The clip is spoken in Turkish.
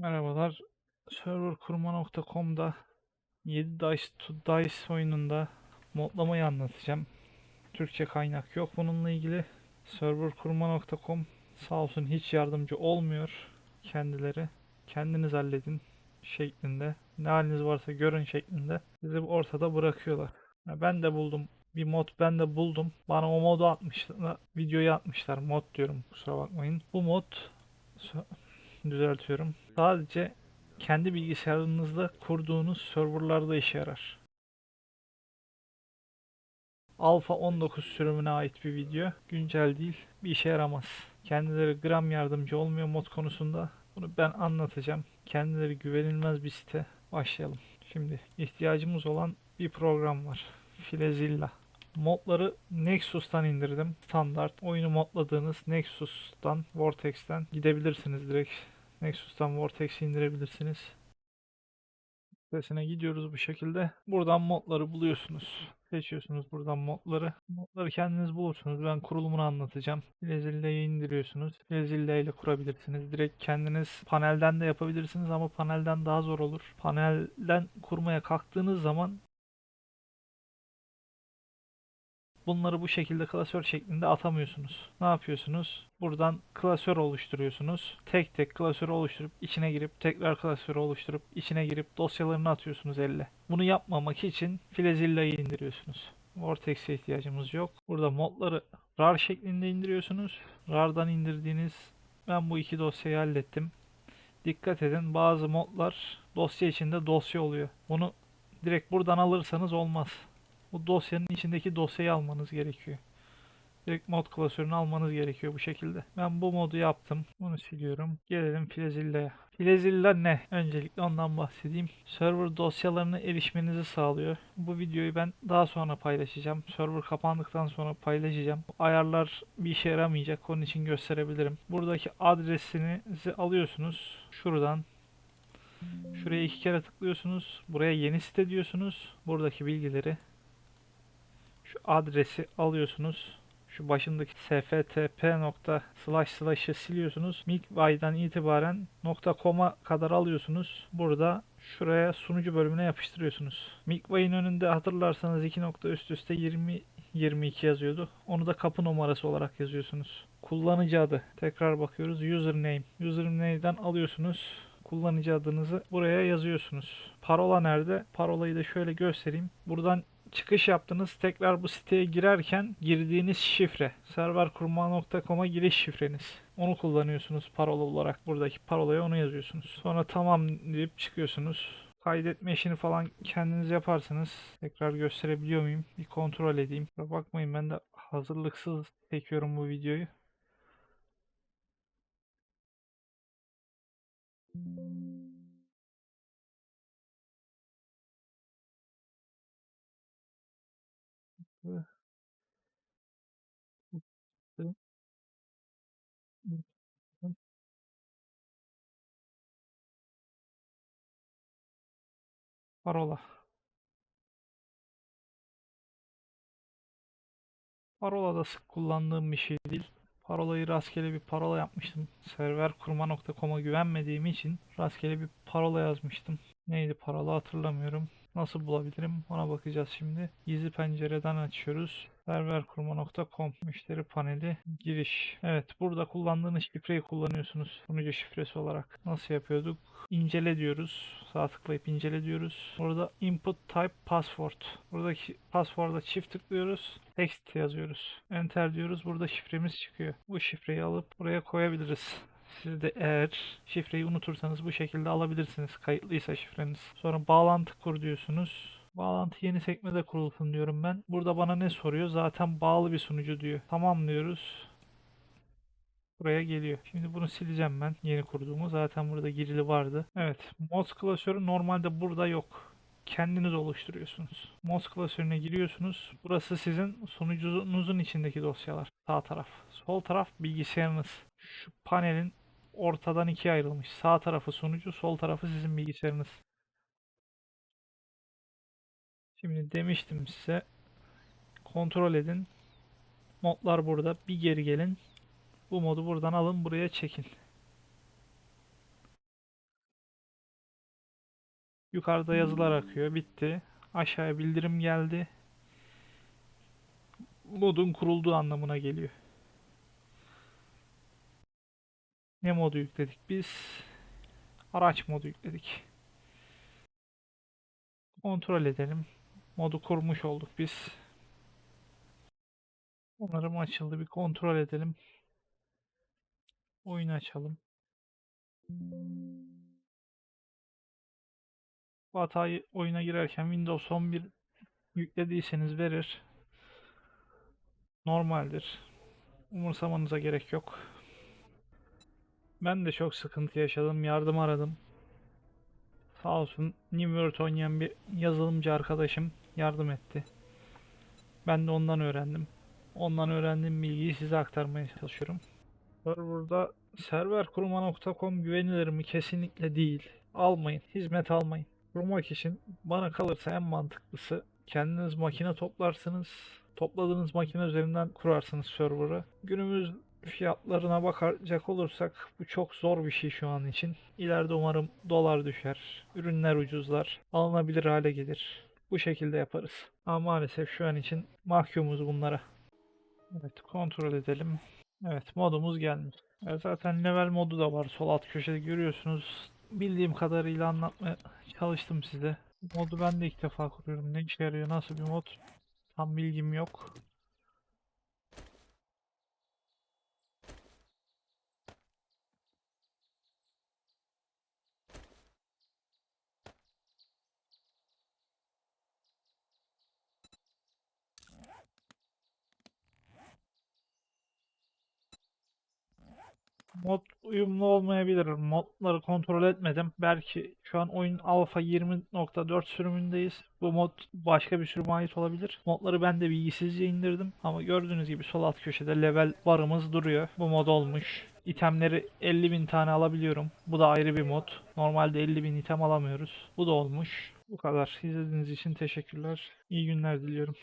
Merhabalar. Serverkurma.com'da 7 Dice to Dice oyununda modlamayı anlatacağım. Türkçe kaynak yok bununla ilgili. Serverkurma.com sağ olsun hiç yardımcı olmuyor kendileri. Kendiniz halledin şeklinde. Ne haliniz varsa görün şeklinde. Sizi ortada bırakıyorlar. Ya ben de buldum. Bir mod ben de buldum. Bana o modu atmışlar. Videoyu atmışlar. Mod diyorum kusura bakmayın. Bu mod düzeltiyorum. Sadece kendi bilgisayarınızda kurduğunuz serverlarda işe yarar. Alpha 19 sürümüne ait bir video. Güncel değil. Bir işe yaramaz. Kendileri gram yardımcı olmuyor mod konusunda. Bunu ben anlatacağım. Kendileri güvenilmez bir site. Başlayalım. Şimdi ihtiyacımız olan bir program var. Filezilla. Modları Nexus'tan indirdim. Standart. Oyunu modladığınız Nexus'tan, Vortex'ten gidebilirsiniz direkt. Nexus'tan Vortex'i indirebilirsiniz. Sitesine gidiyoruz bu şekilde. Buradan modları buluyorsunuz. Seçiyorsunuz buradan modları. Modları kendiniz bulursunuz. Ben kurulumunu anlatacağım. Filezilla'yı indiriyorsunuz. Filezilla ile kurabilirsiniz. Direkt kendiniz panelden de yapabilirsiniz ama panelden daha zor olur. Panelden kurmaya kalktığınız zaman Bunları bu şekilde klasör şeklinde atamıyorsunuz. Ne yapıyorsunuz? Buradan klasör oluşturuyorsunuz. Tek tek klasörü oluşturup içine girip tekrar klasörü oluşturup içine girip dosyalarını atıyorsunuz elle. Bunu yapmamak için Filezilla'yı indiriyorsunuz. Vortex'e ihtiyacımız yok. Burada modları RAR şeklinde indiriyorsunuz. RAR'dan indirdiğiniz ben bu iki dosyayı hallettim. Dikkat edin bazı modlar dosya içinde dosya oluyor. Bunu direkt buradan alırsanız olmaz. Bu dosyanın içindeki dosyayı almanız gerekiyor. Direkt mod klasörünü almanız gerekiyor bu şekilde. Ben bu modu yaptım. Bunu siliyorum. Gelelim Filezilla'ya. Filezilla ne? Öncelikle ondan bahsedeyim. Server dosyalarına erişmenizi sağlıyor. Bu videoyu ben daha sonra paylaşacağım. Server kapandıktan sonra paylaşacağım. Ayarlar bir işe yaramayacak. Onun için gösterebilirim. Buradaki adresinizi alıyorsunuz. Şuradan Şuraya iki kere tıklıyorsunuz. Buraya yeni site diyorsunuz. Buradaki bilgileri şu adresi alıyorsunuz. Şu başındaki sftp nokta slash slash'ı siliyorsunuz. Milkway'dan itibaren .com'a kadar alıyorsunuz. Burada şuraya sunucu bölümüne yapıştırıyorsunuz. Milkway'in önünde hatırlarsanız iki nokta üst üste 20 22 yazıyordu. Onu da kapı numarası olarak yazıyorsunuz. Kullanıcı adı. Tekrar bakıyoruz. Username. Username'den alıyorsunuz kullanıcı adınızı buraya yazıyorsunuz. Parola nerede? Parolayı da şöyle göstereyim. Buradan çıkış yaptınız. Tekrar bu siteye girerken girdiğiniz şifre. serverkurma.com'a giriş şifreniz. Onu kullanıyorsunuz parola olarak. Buradaki parolaya onu yazıyorsunuz. Sonra tamam deyip çıkıyorsunuz. Kaydetme işini falan kendiniz yaparsınız. Tekrar gösterebiliyor muyum? Bir kontrol edeyim. Bakmayın ben de hazırlıksız çekiyorum bu videoyu. Parola. Parola da sık kullandığım bir şey değil. Parolayı rastgele bir parola yapmıştım. Serverkurma.com'a güvenmediğim için rastgele bir parola yazmıştım. Neydi parola hatırlamıyorum. Nasıl bulabilirim? Ona bakacağız şimdi. Gizli pencereden açıyoruz. Serverkurma.com müşteri paneli giriş. Evet burada kullandığınız şifreyi kullanıyorsunuz. Sunucu şifresi olarak. Nasıl yapıyorduk? İncele diyoruz. Sağ tıklayıp incele diyoruz. Burada input type password. Buradaki password'a çift tıklıyoruz. Text yazıyoruz. Enter diyoruz. Burada şifremiz çıkıyor. Bu şifreyi alıp buraya koyabiliriz. Siz de eğer şifreyi unutursanız bu şekilde alabilirsiniz. Kayıtlıysa şifreniz. Sonra bağlantı kur diyorsunuz. Bağlantı yeni sekmede kurulsun diyorum ben. Burada bana ne soruyor? Zaten bağlı bir sunucu diyor. Tamam diyoruz. Buraya geliyor. Şimdi bunu sileceğim ben. Yeni kurduğumu. Zaten burada girili vardı. Evet. Moz klasörü normalde burada yok. Kendiniz oluşturuyorsunuz. Moz klasörüne giriyorsunuz. Burası sizin sunucunuzun içindeki dosyalar. Sağ taraf. Sol taraf bilgisayarınız. Şu panelin ortadan ikiye ayrılmış. Sağ tarafı sunucu, sol tarafı sizin bilgisayarınız. Şimdi demiştim size kontrol edin. Modlar burada. Bir geri gelin. Bu modu buradan alın buraya çekin. Yukarıda yazılar akıyor. Bitti. Aşağıya bildirim geldi. Modun kurulduğu anlamına geliyor. Ne modu yükledik biz? Araç modu yükledik. Kontrol edelim. Modu kurmuş olduk biz. Onarım açıldı. Bir kontrol edelim. Oyun açalım. Bu hatayı oyuna girerken Windows 11 yüklediyseniz verir. Normaldir. Umursamanıza gerek yok. Ben de çok sıkıntı yaşadım. Yardım aradım. Sağ olsun New World oynayan bir yazılımcı arkadaşım yardım etti. Ben de ondan öğrendim. Ondan öğrendiğim bilgiyi size aktarmaya çalışıyorum. Burada serverkurma.com güvenilir mi? Kesinlikle değil. Almayın. Hizmet almayın. Kurmak için bana kalırsa en mantıklısı kendiniz makine toplarsınız. Topladığınız makine üzerinden kurarsınız server'ı. Günümüz fiyatlarına bakacak olursak bu çok zor bir şey şu an için. İleride umarım dolar düşer, ürünler ucuzlar, alınabilir hale gelir. Bu şekilde yaparız. Ama maalesef şu an için mahkumuz bunlara. Evet kontrol edelim. Evet modumuz gelmiş. E, zaten level modu da var sol alt köşede görüyorsunuz. Bildiğim kadarıyla anlatmaya çalıştım size. Modu ben de ilk defa kuruyorum. Ne işe yarıyor, nasıl bir mod tam bilgim yok. Mod uyumlu olmayabilir. Modları kontrol etmedim. Belki şu an oyun alfa 20.4 sürümündeyiz. Bu mod başka bir sürüme ait olabilir. Modları ben de bilgisizce indirdim. Ama gördüğünüz gibi sol alt köşede level barımız duruyor. Bu mod olmuş. İtemleri 50.000 tane alabiliyorum. Bu da ayrı bir mod. Normalde 50.000 item alamıyoruz. Bu da olmuş. Bu kadar. İzlediğiniz için teşekkürler. İyi günler diliyorum.